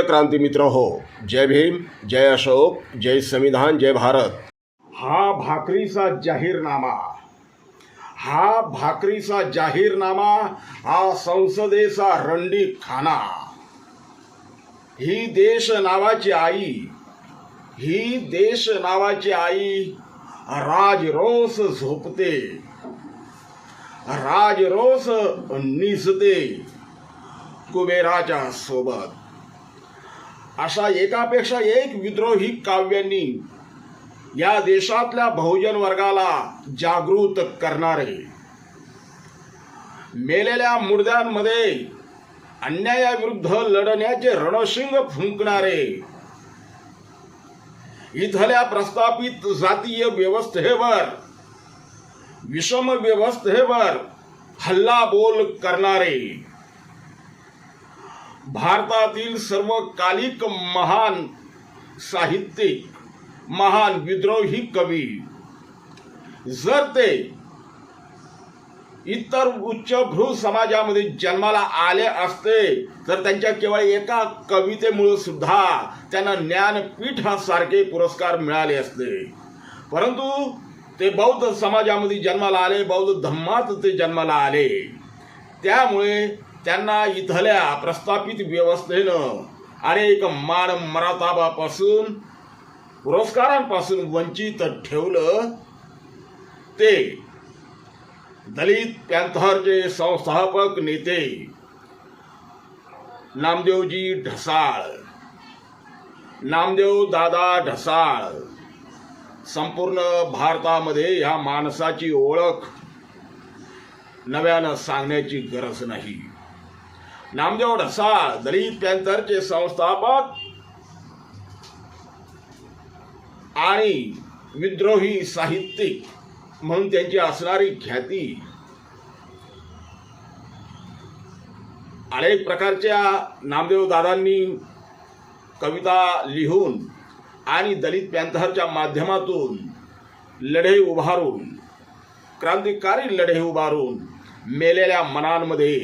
प्रिय क्रांती मित्र हो जय भीम जय अशोक जय संविधान जय भारत. हा भाकरीचा जाहीरनामा हा भाकरीचा जाहीरनामा हा संसदेचा रंडी खाना ही देश नावाची आई ही देश नावाची आई राजरोस झोपते राजरोस निसते कुबेराच्या सोबत. अशा एकापेक्षा एक विद्रोही काव्यांनी या देशातल्या बहुजन वर्गाला जागृत करणारे. मेलेल्या मुर्द्यांमध्ये अन्यायाविरुद्ध लढण्याचे रणशिंग फुंकणारे. इथल्या प्रस्थापित जातीय व्यवस्थेवर विषम व्यवस्थेवर हल्ला बोल करणारे. भारतातील सर्वकालिक महान साहित्यिक महान विद्रोही कवी जर ते इतर उच्चभ्रू समाजामध्ये जन्माला आले असते तर त्यांच्या केवळ एका कवितेमुळे सुद्धा त्यांना ज्ञानपीठासारखे पुरस्कार मिळाले असते. परंतु ते बौद्ध समाजामध्ये जन्माला आले बौद्ध धम्मात ते जन्माला आले. त्यामुळे त्यांना इथल्या प्रस्थापित व्यवस्थेनं अनेक मान मराताबापासून पुरस्कारांपासून वंचित ठेवलं. ते दलित पॅन्थरचे संस्थापक नेते नामदेवजी ढसाळ नामदेव दादा ढसाळ संपूर्ण भारतामध्ये ह्या माणसाची ओळख नव्यानं सांगण्याची गरज नाही. नामदेव ढसाळ दलित पॅन्थरचे संस्थापक आणि विद्रोही साहित्यिक म्हणून त्यांची असणारी ख्याती. अनेक प्रकारच्या नामदेव दादांनी कविता लिहून आणि दलित पॅन्थरच्या माध्यमातून लढे उभारून क्रांतिकारी लढे उभारून मेलेल्या मनांमध्ये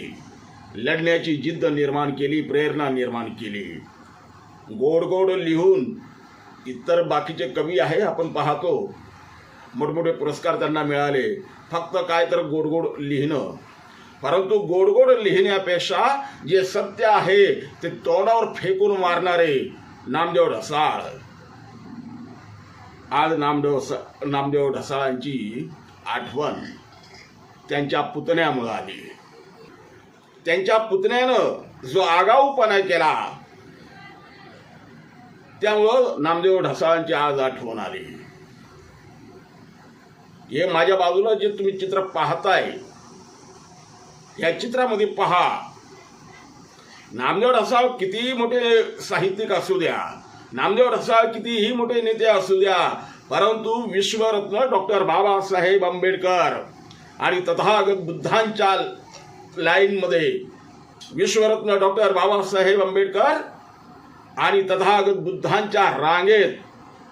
लढण्याची जिद्द निर्माण केली प्रेरणा निर्माण केली. गोड गोड लिहून इतर बाकीचे कवी आहे आपण पाहतो. मोठमोठे पुरस्कार त्यांना मिळाले. फक्त काय तर गोड गोड लिहिणं. परंतु गोड गोड लिहिण्यापेक्षा जे सत्य आहे ते तोंडावर फेकून मारणारे नामदेव ढसाळ. आज नामदेव स नामदेव ढसाळांची आठवण त्यांच्या पुतण्यामुळं आली. त्यांच्या पुतण्यानं जो आगाऊपणा केला त्यामुळं नामदेव ढसाळांची आज आठवण आली. हे माझ्या बाजूला जे तुम्ही चित्र पाहताय या चित्रामध्ये पहा नामदेव ढसाळ कितीही मोठे साहित्यिक असू द्या नामदेव ढसाळ कितीही मोठे नेते असू द्या परंतु विश्वरत्न डॉक्टर बाबासाहेब आंबेडकर आणि तथागत बुद्धांच्या लाईनमध्ये विश्वरत्न डॉक्टर बाबासाहेब आंबेडकर आणि तथागत बुद्धांच्या रांगेत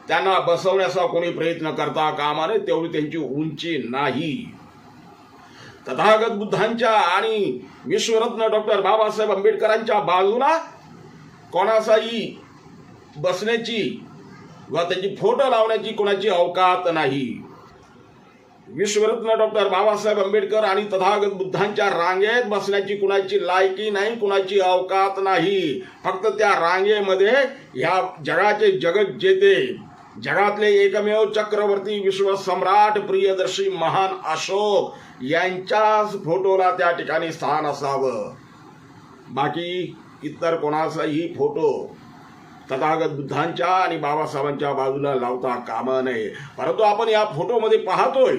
त्यांना बसवण्याचा कोणी प्रयत्न करता कामा नये तेवढी त्यांची उंची नाही. तथागत बुद्धांच्या आणि विश्वरत्न डॉक्टर बाबासाहेब आंबेडकरांच्या बाजूला कोणाचाही बसण्याची व त्याची फोटो लावण्याची कोणाची अवकात नाही. विश्वरत्न डॉक्टर बाबासाहेब आंबेडकर आणि तथागत बुद्धांच्या रांगेत बसण्याची कुणाची लायकी नाही कुणाची अवकात नाही. फक्त त्या रांगेमध्ये ह्या जगाचे जगत जेते. जगातले एकमेव चक्रवर्ती विश्वसम्राट प्रियदर्शी महान अशोक यांच्याच फोटोला त्या ठिकाणी स्थान असावं. बाकी इतर कोणाचाही फोटो तथागत बुद्धांच्या आणि बाबासाहेबांच्या बाजूला लावता कामा नये. परंतु आपण या फोटोमध्ये पाहतोय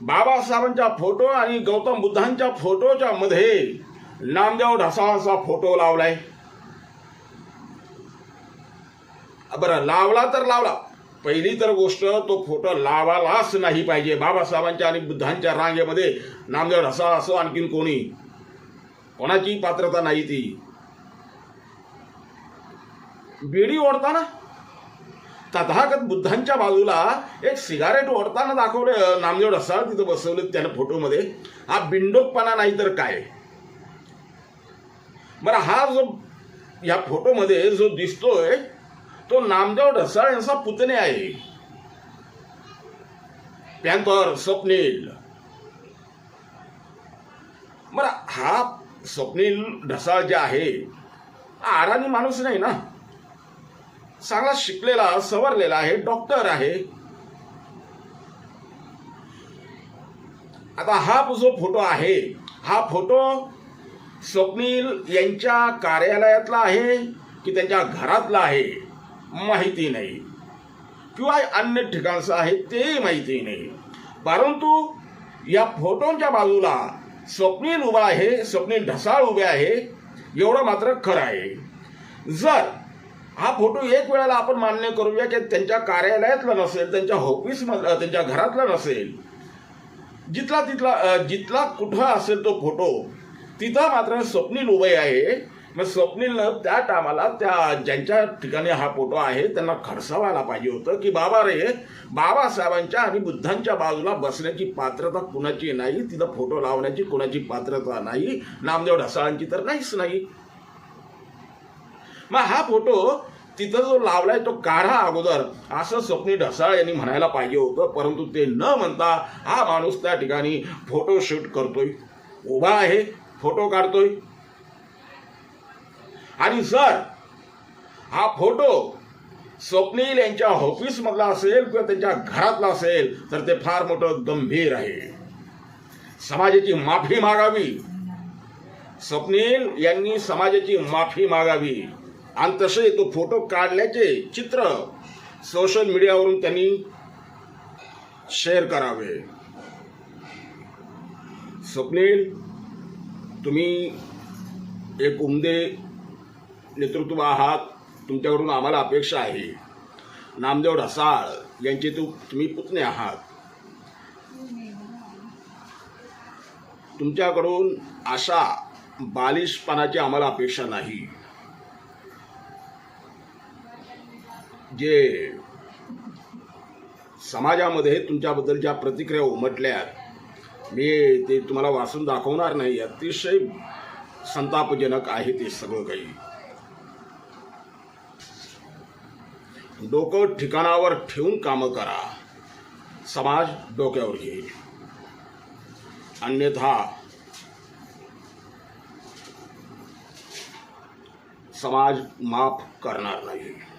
बाबासाहेबांच्या फोटो आणि गौतम बुद्धांच्या फोटोच्या मध्ये नामदेव ढसाळाचा फोटो लावलाय. बरं लावला तर लावला. पहिली तर गोष्ट तो फोटो लावालाच नाही पाहिजे. बाबासाहेबांच्या आणि बुद्धांच्या रांगेमध्ये नामदेव ढसाळ असो आणखीन कोणी. कोणाची पात्रता नाही ती. बिडी ओढताना तथागत बुद्धांच्या बाजूला एक सिगारेट ओढताना दाखवले नामदेव ढसाळ तिथं बसवले त्यानं फोटोमध्ये. हा बिंडोकपणा नाही तर काय? बरं हा जो या फोटोमध्ये जो दिसतोय तो नामदेव ढसाळ यांचा पुतणे आहे. पॅन्थर स्वप्नील. बरं हा स्वप्नील ढसाळ जे आहे हा माणूस नाही ना? चांगला शिकलेला सवरलेला आहे डॉक्टर आहे. आता हा जो फोटो आहे हा फोटो स्वप्नील यांच्या कार्यालयातला आहे की त्यांच्या घरातला आहे? माहिती नाही. किंवा अन्य ठिकाणचं आहे तेही माहिती नाही. परंतु या फोटोंच्या बाजूला स्वप्नील उभा आहे स्वप्नील ढसाळ उभे आहे एवढं मात्र खरं आहे. जर हा फोटो एक वेळेला आपण मान्य करूया की त्यांच्या कार्यालयातला नसेल त्यांच्या ऑफिस त्यांच्या घरातला नसेल. जिथला तिथला जिथला कुठं असेल तो फोटो तिथं मात्र स्वप्नील उभे आहे. मग स्वप्नीलनं त्या टायमाला त्या ज्यांच्या ठिकाणी हा फोटो आहे त्यांना खडसावायला पाहिजे होतं की बाबा रे बाबासाहेबांच्या आणि बुद्धांच्या बाजूला बसण्याची पात्रता कुणाची नाही तिथं फोटो लावण्याची कुणाची पात्रता नाही नामदेव ढसाळांची तर नाहीच नाही. मग हा फोटो तिथं जो लावलाय तो काढा अगोदर. असं स्वप्नी ढसाळ यांनी म्हणायला पाहिजे होतं परंतु ते न म्हणता हा माणूस त्या ठिकाणी फोटो शूट करतोय. उभा आहे फोटो काढतोय. आणि जर हा फोटो स्वप्नील यांच्या ऑफिसमधला असेल किंवा त्यांच्या घरातला असेल तर ते फार मोठं गंभीर आहे. समाजाची माफी मागावी. स्वप्नील यांनी समाजाची माफी मागावी. आणि तसे तो फोटो काढल्याचे चित्र सोशल मीडियावरून त्यांनी शेअर करावे. स्वप्नील तुम्ही एक उमदे नेतृत्व आहात. तुमच्याकडून आम्हाला अपेक्षा आहे. नामदेव ढसाळ यांचे तू तुम्ही पुतणे आहात. तुमच्याकडून अशा बालिशपणाची आम्हाला अपेक्षा नाही. जे समाजामध्ये तुमच्याबद्दल ज्या प्रतिक्रिया उमटल्या मी ते तुम्हाला वाचून दाखवणार नाही अतिशय संतापजनक आहे ते सगळं काही. डोकं ठिकाणावर ठेवून कामं करा. समाज डोक्यावर घेईल. अन्यथा समाज माफ करणार नाही.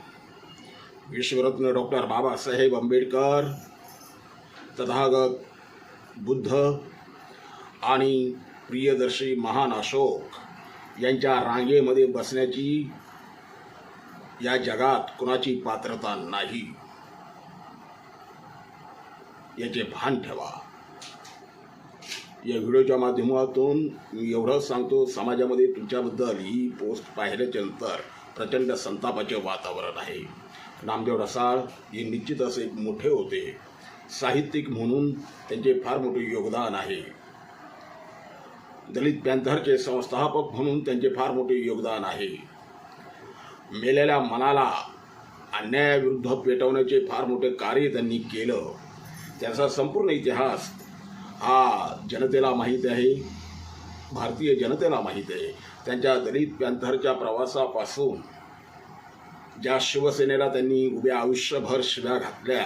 विश्वरत्न डॉक्टर बाबासाहेब आंबेडकर तथागत बुद्ध आणि प्रियदर्शी महान अशोक यांच्या रांगेमध्ये बसण्याची या जगात कुणाची पात्रता नाही? याचे भान ठेवा. या व्हिडिओच्या माध्यमातून मी एवढंच सांगतो समाजामध्ये तुमच्याबद्दल ही पोस्ट पाहिल्याच्या नंतर प्रचंड संतापाचे वातावरण आहे. नामदेव रसाळ हे निश्चितच एक मोठे होते. साहित्यिक म्हणून त्यांचे फार मोठे योगदान आहे. दलित पॅन्थरचे संस्थापक म्हणून त्यांचे फार मोठे योगदान आहे. मेलेल्या मनाला अन्यायाविरुद्ध पेटवण्याचे फार मोठे कार्य त्यांनी केलं. त्याचा संपूर्ण इतिहास हा जनतेला माहीत आहे. भारतीय जनतेला माहीत आहे. त्यांच्या दलित पॅन्थरच्या प्रवासापासून ज्या शिवसेनेला त्यांनी उभ्या आयुष्यभर शिव्या घातल्या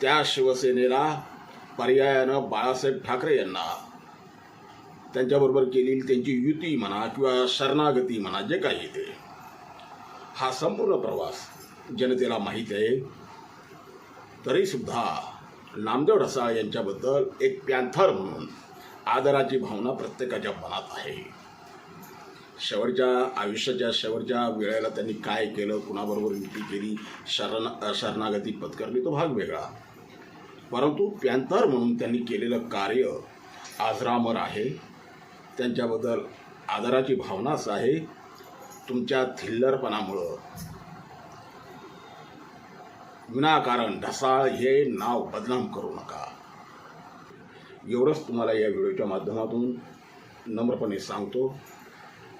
त्या शिवसेनेला पर्यायानं बाळासाहेब ठाकरे यांना त्यांच्याबरोबर केलेली त्यांची युती म्हणा किंवा शरणागती म्हणा जे काही ते. हा संपूर्ण प्रवास जनतेला माहीत आहे. तरीसुद्धा नामदेव ढसाळ यांच्याबद्दल एक पॅन्थर म्हणून आदराची भावना प्रत्येकाच्या मनात आहे. शेवटच्या आयुष्याच्या शेवटच्या वेळेला त्यांनी काय केलं कुणाबरोबर युती केली शरण शरणागती पत्करली तो भाग वेगळा. परंतु पॅन्थर म्हणून त्यांनी केलेलं कार्य आजरामर आहे. त्यांच्याबद्दल आदराची भावनाच आहे. तुमच्या थिल्लरपणामुळं. विनाकारण ढसाळ हे नाव बदनाम करू नका. एवढंच तुम्हाला या व्हिडिओच्या माध्यमातून नम्रपणे सांगतो.